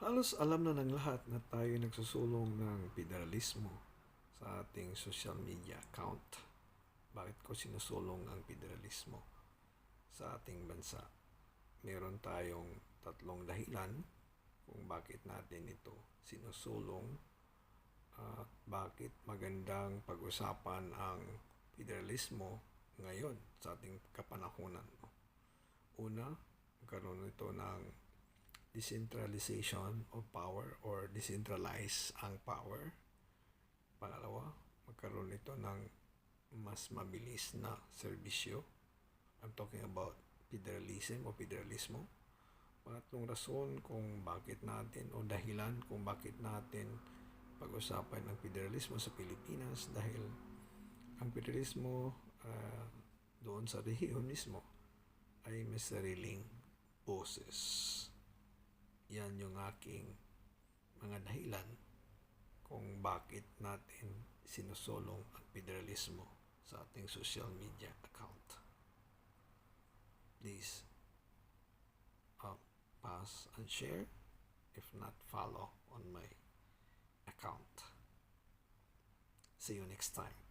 Halos alam na ng lahat na tayo nagsusulong ng federalismo sa ating social media account. Bakit ko sinusulong ang federalismo sa ating bansa? Meron tayong tatlong dahilan kung bakit natin ito sinusulong at bakit magandang pag-usapan ang federalismo ngayon sa ating kapanahunan. Una, magkaroon ito ng decentralization of power or decentralize ang power. Pangalawa, magkaroon ito ng mas mabilis na serbisyo. I'm talking about federalism o federalismo. Pangatlong rason kung bakit natin o dahilan kung bakit natin pag-usapan ang federalismo sa Pilipinas dahil ang federalismo ah, doon sa rehiyon mismo ay may sariling boses. Yan yung aking mga dahilan kung bakit natin sinusulong ang federalismo sa ating social media account. Please uh, pass and share. If not, follow on my account. See you next time.